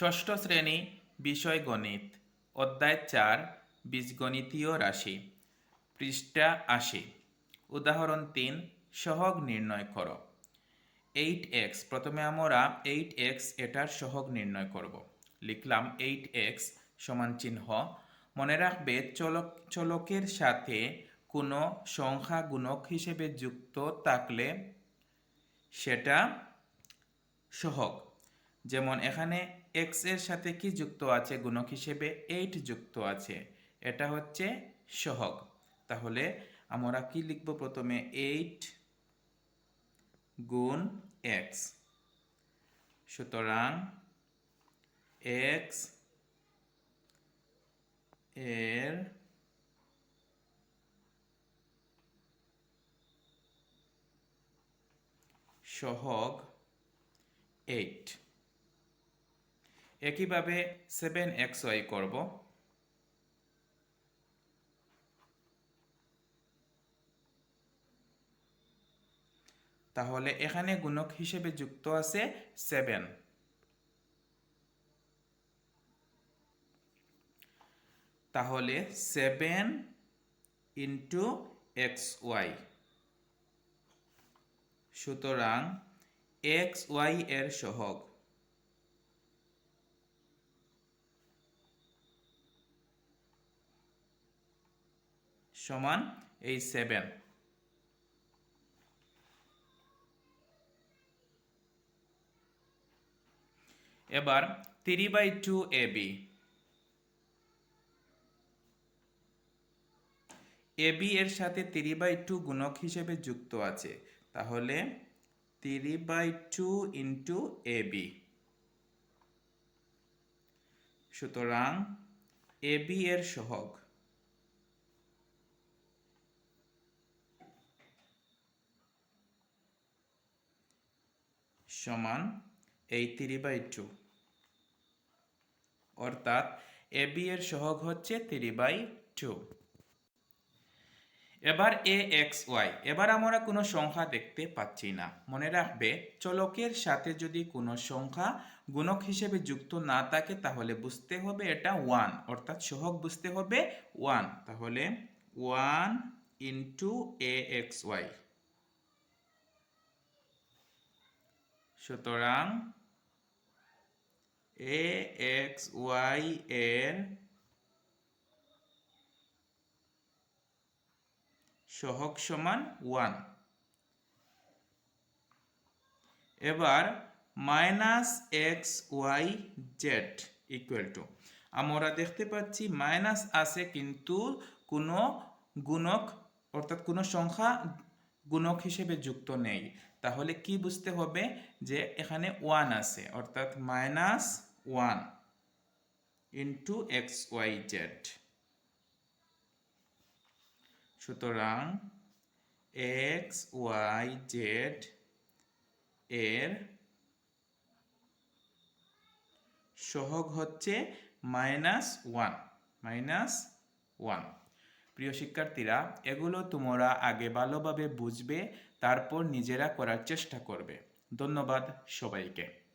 ষষ্ঠ শ্রেণি, বিষয় গণিত, অধ্যায় চার, বীজগণিতীয় রাশি, পৃষ্ঠা আশি। উদাহরণ তিন, সহগ নির্ণয় করো। এইট এক্স প্রথমে আমরা এইট এক্স এটার সহগ নির্ণয় করব। লিখলাম এইট এক্স সমান চিহ্ন। মনে রাখবে চলক, চলকের সাথে কোনো সংখ্যা গুণক হিসেবে যুক্ত থাকলে সেটা সহগ। যেমন এখানে এক্সের সাথে কি যুক্ত আছে? গুণক হিসেবে এইট যুক্ত আছে। এটা হচ্ছে সহগ। তাহলে আমরা কি লিখব প্রথমে? এইট গুণ এক্স সুতরাং এক্সের সহগ এইট একইভাবে সেভেন এক্স ওয়াই করব। তাহলে এখানে গুণক হিসেবে যুক্ত আছে সেভেন তাহলে সেভেন ইন্টু এক্স ওয়াই সুতরাং এক্স ওয়াই এর সহগ। সমান এই সেভেন এবার three by two A B A B এর সাথে থ্রি বাই টু গুণক হিসেবে যুক্ত আছে। তাহলে three by two into A B সুতরাং এ বি এর সহগ। সমান এই থ্রি বাই টু অর্থাৎ এ বি এর সহগ হচ্ছে থ্রি বাই টু এবার এ এক্স ওয়াই। এবার আমরা কোনো সংখ্যা দেখতে পাচ্ছি না। মনে রাখবে, চলকের সাথে যদি কোনো সংখ্যা গুণক হিসেবে যুক্ত না থাকে, তাহলে বুঝতে হবে এটা ওয়ান অর্থাৎ সহগ বুঝতে হবে ওয়ান তাহলে one into A X Y সুতরাং এ এক্স ওয়াই এর সহগ সমান ওয়ান এবার minus X Y Z equal to আমরা দেখতে পাচ্ছি মাইনাস আছে কিন্তু কোনো গুণক, অর্থাৎ কোনো সংখ্যা গুণক হিসেবে যুক্ত নেই। তাহলে কি বুঝতে হবে? যে এখানে ওয়ান আছে, অর্থাৎ minus one into X Y Z সুতরাং এক্স ওয়াই জেড এর সহগ হচ্ছে মাইনাস ওয়ান মাইনাস ওয়ান প্রিয় শিক্ষার্থীরা এগুলো তোমরা আগে ভালোভাবে বুঝবে তারপর নিজেরা করার চেষ্টা করবে। ধন্যবাদ সবাইকে।